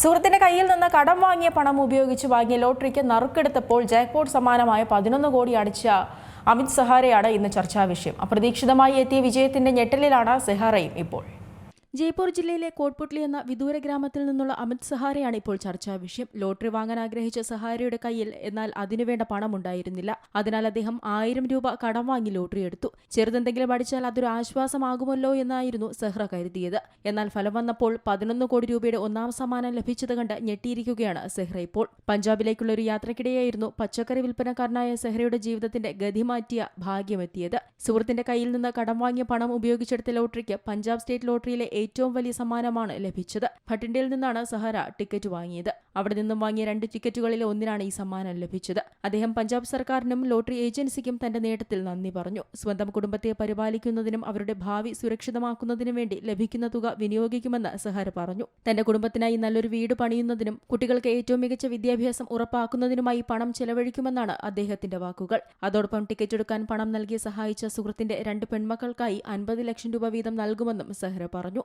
സുഹൃത്തിന്റെ കയ്യിൽ നിന്ന് കടം വാങ്ങിയ പണം ഉപയോഗിച്ച് വാങ്ങിയ ലോട്ടറിക്ക് നറുക്കെടുത്തപ്പോൾ ജാക്ക്പോട്ട് സമാനമായ പതിനൊന്ന് കോടി അടിച്ച അമിത് സഹാരയാണ് ഇന്ന് ചർച്ചാ വിഷയം. അപ്രതീക്ഷിതമായി എത്തിയ വിജയത്തിന്റെ ഞെട്ടലിലാണ് സെഹാറയും ഇപ്പോൾ. ജയ്പൂർ ജില്ലയിലെ കോട്ട്പുട്ട്ലി എന്ന വിദൂര ഗ്രാമത്തിൽ നിന്നുള്ള അമിത് സഹാരയാണ് ഇപ്പോൾ ചർച്ചാ വിഷയം. ലോട്ടറി വാങ്ങാൻ ആഗ്രഹിച്ച സഹാരയുടെ കയ്യിൽ എന്നാൽ അതിനുവേണ്ട പണം ഉണ്ടായിരുന്നില്ല അതിനാൽ അദ്ദേഹം ആയിരം രൂപ കടം വാങ്ങി ലോട്ടറി എടുത്തു. ചെറുതെന്തെങ്കിലും അടിച്ചാൽ അതൊരു ആശ്വാസമാകുമല്ലോ എന്നായിരുന്നു സെഹ്റ കരുതിയത്. എന്നാൽ ഫലം വന്നപ്പോൾ പതിനൊന്ന് കോടി രൂപയുടെ ഒന്നാം സമ്മാനം ലഭിച്ചത് കണ്ട് ഞെട്ടിയിരിക്കുകയാണ് സെഹ്റ ഇപ്പോൾ. പഞ്ചാബിലേക്കുള്ള ഒരു യാത്രക്കിടെയായിരുന്നു പച്ചക്കറി വിൽപ്പനക്കാരനായ സെഹ്റയുടെ ജീവിതത്തിന്റെ ഗതി മാറ്റിയ ഭാഗ്യമെത്തിയത്. സുഹൃത്തിന്റെ കയ്യിൽ നിന്ന് കടം വാങ്ങിയ പണം ഉപയോഗിച്ചെടുത്ത ലോട്ടറിക്ക് പഞ്ചാബ് സ്റ്റേറ്റ് ലോട്ടറിയിലെ ഏറ്റവും വലിയ സമ്മാനമാണ് ലഭിച്ചത്. ഭട്ടിൻഡയിൽ നിന്നാണ് സഹറ ടിക്കറ്റ് വാങ്ങിയത്. അവിടെ നിന്നും വാങ്ങിയ രണ്ട് ടിക്കറ്റുകളിൽ ഒന്നിനാണ് ഈ സമ്മാനം ലഭിച്ചത്. അദ്ദേഹം പഞ്ചാബ് സർക്കാരിനും ലോട്ടറി ഏജൻസിക്കും തന്റെ നേട്ടത്തിൽ നന്ദി പറഞ്ഞു. സ്വന്തം കുടുംബത്തെ പരിപാലിക്കുന്നതിനും അവരുടെ ഭാവി സുരക്ഷിതമാക്കുന്നതിനും വേണ്ടി ലഭിക്കുന്ന തുക വിനിയോഗിക്കുമെന്ന് സഹാര പറഞ്ഞു. തന്റെ കുടുംബത്തിനായി നല്ലൊരു വീട് പണിയുന്നതിനും കുട്ടികൾക്ക് ഏറ്റവും മികച്ച വിദ്യാഭ്യാസം ഉറപ്പാക്കുന്നതിനുമായി പണം ചെലവഴിക്കുമെന്നാണ് അദ്ദേഹത്തിന്റെ വാക്കുകൾ. അതോടൊപ്പം ടിക്കറ്റ് എടുക്കാൻ പണം നൽകി സഹായിച്ച സുഹൃത്തിന്റെ രണ്ട് പെൺമക്കൾക്കായി അൻപത് ലക്ഷം രൂപ വീതം നൽകുമെന്നും സെഹ്റ പറഞ്ഞു.